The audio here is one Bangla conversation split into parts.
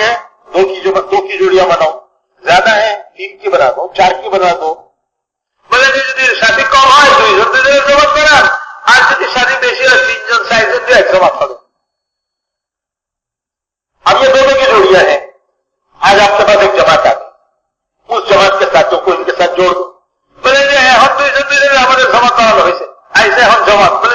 ہے دو کی جو دو کی جوڑیاں بناؤ زیادہ ہے تین کی بنا دو، چار کی بنا دو۔ جی، اب یہ دونوں کی جوڑیاں ہیں۔ آج آپ کے پاس ایک جماعت آ گئی۔ اس جماعت کے ساتھ کو ان کے ساتھ جوڑ دو۔ بولے جی ہم دوسرے ہمارے جمع کرانا ایسے ہم جماعت۔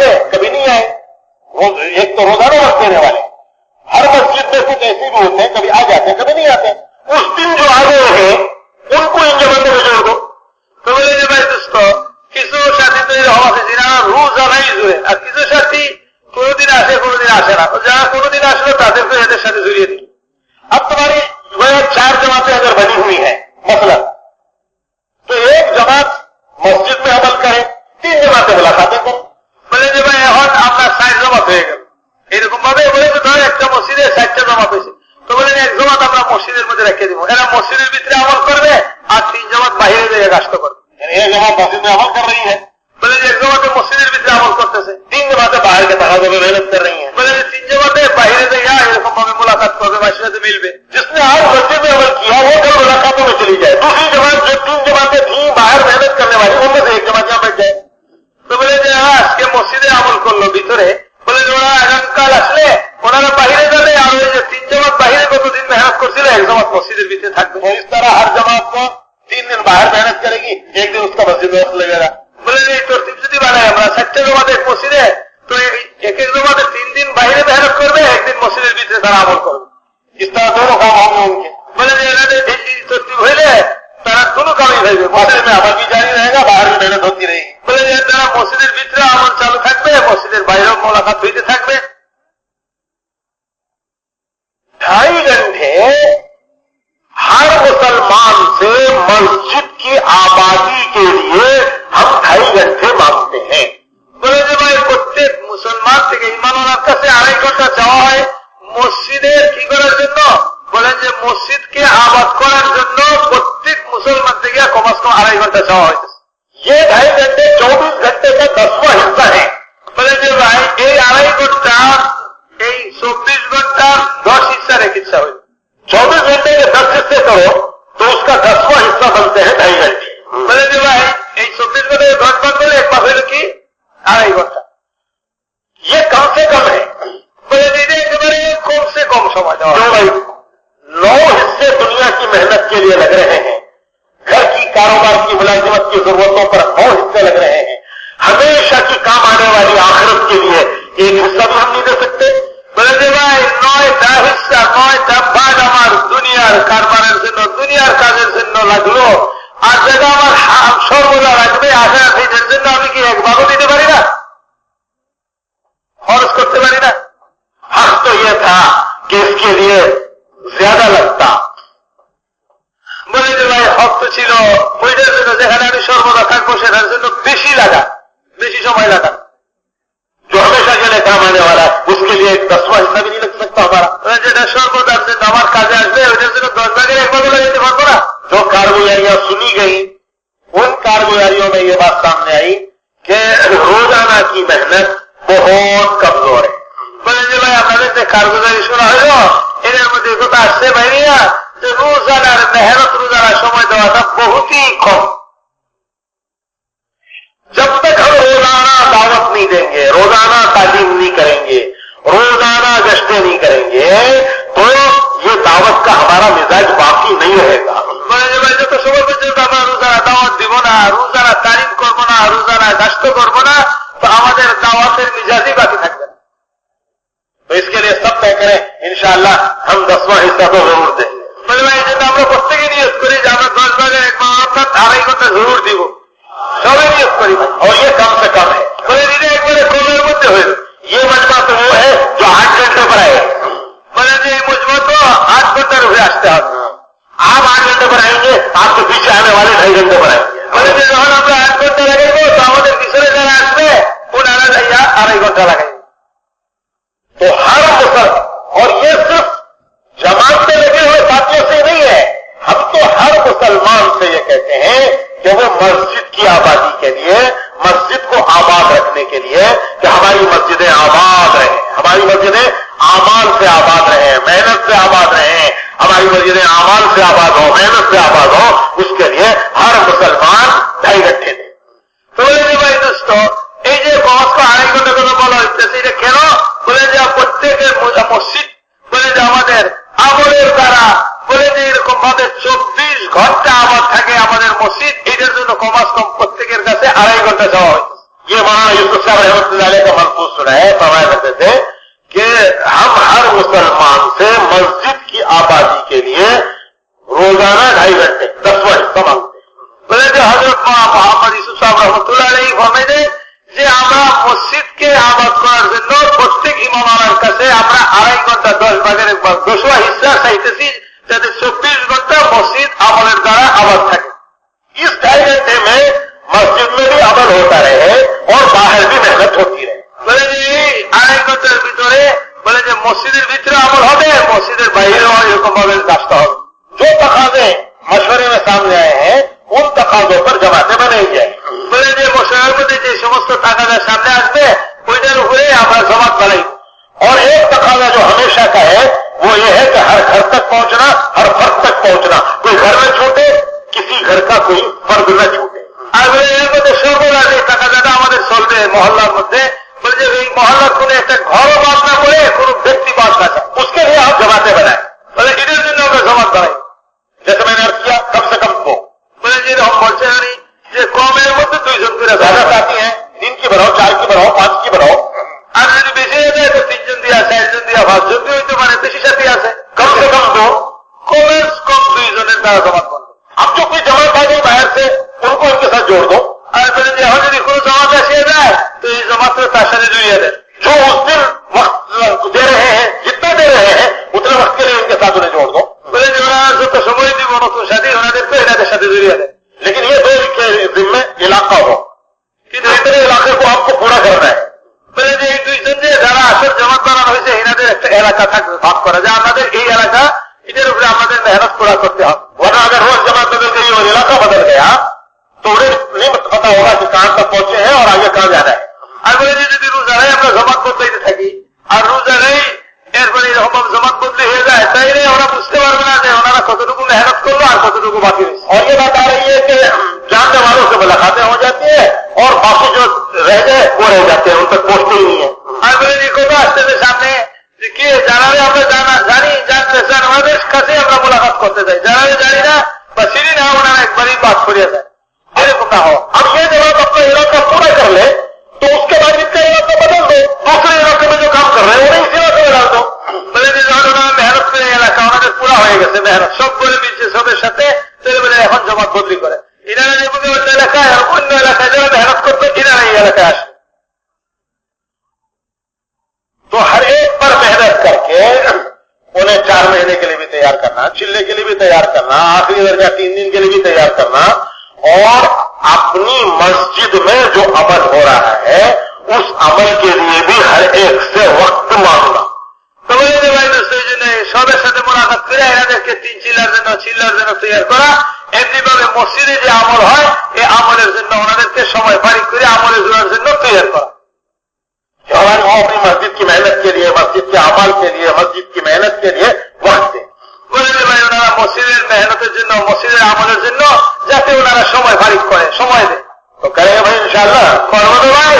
گئے کبھی نہیں آئے۔ ایک تو روزانہ وقت دینے والے۔ यानी एक जमात मस्जिद में अमल कर रही है বলে যে এক জমাতে মসজিদের ভিতরে আমল করতেছে तीन जमातें बाहर के तकाजों में मेहनत कर रही हैं বলে যে তিন জমাতে বাইরে দিয়ে এরকম ভাবে মোলাকাত করবে বাসির সাথে মিলবে जिसने आज मस्जिद में अमल किया वो कल मुलाकातों में चली जाए दूसरी जमात जो तीन जमातें थी बाहर मेहनत करने वाली उनमें से एक जमात यहाँ बैठ जाए তো বলে যে হ্যাঁ, আজকে মসজিদে আমল করলো ভিতরে বলে যে ওরা আগামীকাল আসলে ওনারা বাহিরে যাবে আর ওই যে তিন জমাত বাহিরে কতদিন মেহনত করছিল এক জমাত মসজিদের ভিতরে থাকবে तो इस तरह हर जमात को तीन दिन बाहर मेहनत करेगी एक दिन उसका मस्जिद में वक्त लगेगा বলে যে এই তরতিব যদি বানাই আমরা চারটে জমাতে এক মসজিদে তো এই- এক এক জমাতে তিন দিন বাইরে মেহনত করবে একদিন মসজিদের ভিতরে তারা আমল করবে इस तरह दोनों काम होंगे उनके বলে যে এনাদের এই এই তরতিব হইলে তারা কোনো কামই হইবে मस्जिद में अमल भी जारी रहेगा बाहर भी मेहनत होती रहेगी বলে যে তারা মসজিদের ভিতরে আমল চালু থাকবে মসজিদের বাইরেও মোলাকাত হইতে থাকবে আড়াই ঘন্টা যাওয়া হয় মসজিদের কি করার জন্য? বলেন যে মসজিদকে আবাদ করার জন্য প্রত্যেক মুসলমান থেকে কম আজ কম আড়াই ঘন্টা যাওয়া হয়েছে। یہ ڈھائی گھنٹے چوبیس گھنٹے کا دسواں حصہ ہے۔ بولے جو بھائی এই আড়াই ঘন্টা এই চব্বিশ ঘন্টা দশ حصہ রেখে ইচ্ছা হয়েছে। چوبیس گھنٹے کے دس حصے کرو تو اس کا دسواں حصہ بنتے ہیں ڈھائی گھنٹے۔ بولے جو بھائی এই চব্বিশ ঘন্টে দশ ঘন্টা ایک بار کی আড়াই ঘন্টা। কম সময় দেওয়া क्यों भाई नौ हिस्से दुनिया की मेहनत के लिए लग रहे हैं घर की कारोबार की मुलाजिमत की जरूरतों पर नौ हिस्से लग रहे हैं हमेशा की काम आने वाली आखिरत के लिए एक हिस्सा भी हम नहीं दे सकते বলে যে ভাই নয়টা হিস্সা নয়টা ভাগ আমার দুনিয়ার কারবারের জন্য দুনিয়ার কাজের জন্য লাগলো আর যেটা আমার হা- সর্বদা রাখবে আশা নিজের জন্য আমি কি এক ভাগও দিতে পারি না খরচ করতে পারি না हक तो यह کہ اس کے لیے زیادہ لگتا۔ বলে যে ভাই হস্ত ছিল جو ہمیشہ کام آنے والا اس کے لیے حصہ بھی نہیں لگ سکتا جو سنی گئی ان کارگزاریوں میں یہ بات سامنے آئی کہ روزانہ کی محنت بہت کمزور ہے۔ بلے آپ কাছে কারগুজারি শোনা হইল এর মধ্যে কথা আসতে ভাইয়া যে রোজানার মেহনত রোজানার সময় দেওয়াটা বহুতই কম جب تک ہم روزانہ دعوت نہیں دیں گے روزانہ تعلیم نہیں کریں گے روزانہ گشتیں نہیں کریں گے تو یہ دعوت کا ہمارا مزاج باقی نہیں رہے گا. جوتا روزانہ دعوت دے بونا روزانہ تعلیم کرونا روزانہ تو ہم دعوت مزاج ہی باقی तो इसके लिए सब तय करें इंशाअल्लाह हम दसवां हिस्सा तो जरूर देंगे বলে ভাই এই জন্য আমরা প্রত্যেকে নিয়োগ করি যে আমরা দশ ভাগের এক ভাগ অর্থাৎ আড়াই ঘন্টা জরুর দিব সবাই নিয়োগ করি ভাই और ये कम से कम है বলে দিদি একবারে কমের মধ্যে হইল ये मजमा तो वो है जो आठ घंटे पर आएगा বলে যে এই মজমা তো আট ঘন্টার উপরে আসতে হবে आप आठ घंटे पर आएंगे आपके पीछे आने वाले ढाई घंटे पर आएंगे বলে যে যখন আমরা আট ঘন্টা লাগাইবো তো আমাদের পিছনে যারা আসবে ওনারা যাইয়া আড়াই ঘন্টা লাগাইবে مسجد کی آبادی کے لیے، مسجد کو آباد رکھنے کے لیے کہ ہماری مسجدیں آباد رہیں۔ ہماری مسجدیں آمان سے آباد رہے محنت سے آباد رہیں۔ ہماری مسجدیں آمان سے آباد ہو محنت سے آباد ہو اس کے لیے ہر مسلمان যে এরকম ভাবে চব্বিশ ঘন্টা আবার থাকে আমাদের মসজিদ এটার জন্য কমাস কম প্রত্যেকের কাছে আড়াই ঘন্টা যাওয়া হয় ये मौलाना यूसुफ साहब रहमत का मनसूस सुना है फरमाया करते थे कि हम हर मुसलमान से मस्जिद की आबादी के लिए रोजाना ढाई घंटे दसवां हिस्सा मांगते हैं বলে যে হজরত মোহাম্মদ ইসুফ সাহেব রহমতুল্লাহ আলী ফরমাই দেয় যে আমরা মসজিদকে আবাদ করার জন্য প্রত্যেক ইমাম আমার কাছে আমরা আড়াই ঘন্টা দশ ভাগের এক ভাগ দশবা হিস্সা চাইতেছি যাতে চব্বিশ ঘন্টা মসজিদ আমলের দ্বারা আবাদ থাকে इस ढाई घंटे में मस्जिद में भी अमल होता रहे और बाहर भी मेहनत होती रहे বলে যে এই আড়াই ঘন্টার ভিতরে বলে যে মসজিদের ভিতরে আমল হবে মসজিদের বাইরেও এরকম ভাবে কাজটা হবে जो तकाजे मशवरे में सामने आए हैं उन तकाजों पर जमाते बनाई जाए বলে যে মশলার মধ্যে যে সমস্ত টাকাটা সামনে আসবে ওইটার উপরে আমরা জমাত বানাই और एक तकाजा जो हमेशा का है وہ یہ ہے کہ ہر گھر تک پہنچنا، ہر فرد تک پہنچنا۔ کوئی گھر نہ چھوٹے، کسی گھر کا کوئی فرد نہ چھوٹے۔ আমাদের চলবে মহল্লার মধ্যে বলছে এই মহল্লার কোন একটা ঘরও বাদ بات نہ কোন کو দুইজনের দ্বারা জমাত বানাবো अब जो कोई जमात आ गई बाहर से उनको इनके साथ जोड़ दो আর বলে যে এখন যদি কোনো জমাত আসিয়ে যায় তো এই জমাত তার সাথে জড়িয়ে দেয় जो उस दिन वक्त दे रहे हैं जितना दे रहे हैं उतने वक्त के लिए इनके साथ उन्हें जोड़ दो বলে যে ওরা যত সময় দিব নতুন সাথী ওনাদেরকে এনাদের সাথে জড়িয়ে দেয় लेकिन ये दो के जिम्मे इलाका हो কিন্তু इतने इलाके को आपको पूरा करना है বলে যে এই দুইজন যে যারা আসল জমাত বানানো হয়েছে এনাদের একটা এলাকা থাকবে ভাগ করা যায় আমাদের এই এলাকা এটার উপরে আমাদের মেহনত পুরা করতে হবে پتا ہوگا کہ کہاں تک پہنچے ہیں اور آگے کہاں جانا ہے؟ انگریزی جی، যদি جی، جی، روزہ رہے، اپنا زمان نہیں اور روزہ رہی ہم نہیں کو محنت کر لو، اور خطروں کو باقی اور یہ بات آ رہی ہے کہ سے ملاقاتیں ہو جاتی ہیں، اور باقی جو رہ گئے، وہ رہ جاتے ہیں، ان تک پہنچتے ہی نہیں ہے کو راستے سامنے جانا جانی، جان پہچان ملاقات کرتے تھے۔ جانی نہ ہونا ایک بڑی بات کھڑی تھے ہو؟ সাথে সব করে দিচ্ছে সবের সাথে এখন বদলি করে। محنت چار مہینے کے لیے بھی تیار کرنا چلے کے لیے بھی تیار کرنا آخری تین دن کے لیے بھی تیار کرنا اور اپنی مسجد میں جو عمل ہو رہا ہے، اس عمل کے لیے بھی ہر ایک سے وقت مانگنا۔ سمجھے সবের সাথে মোলাকাত করে এনাদেরকে তিন চিল্লার জন্য চিল্লার জন্য তৈরি করা এমনি ভাবে মসজিদে যে আমল হয় এই আমলের জন্য ওনাদেরকে সময় ফারিক করে আমলে জোড়ার জন্য তৈরি করা कि हमारे वहां अपनी मस्जिद की मेहनत के लिए मस्जिद के अमल के लिए मस्जिद की मेहनत के लिए वक्त दें বলে যে ভাই ওনারা মসজিদের মেহনতের জন্য মসজিদের আমলের জন্য যাতে ওনারা সময় ফারিক করে সময় দেয় तो करेंगे भाई इंशाल्लाह করবো তো ভাই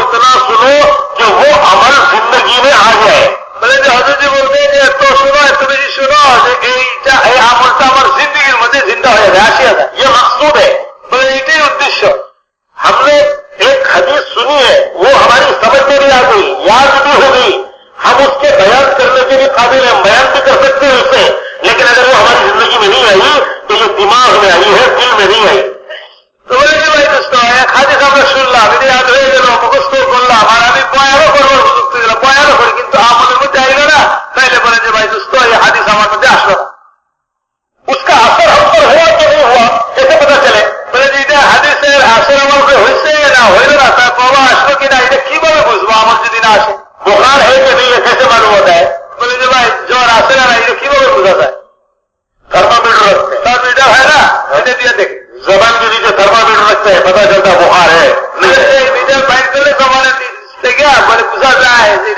اتنا سنو کہ وہ عمل زندگی میں آ جائے۔ بھلے حضرت جی بولتے ہیں تو سنو اتنے جی سنو، کہ আমলটা আমার জিন্দগির মধ্যে জিন্দা হয়ে গেছে আসিয়া যায় ہے۔ মাকসুদ হ্যাঁ এটাই উদ্দেশ্য हमने एक हदीस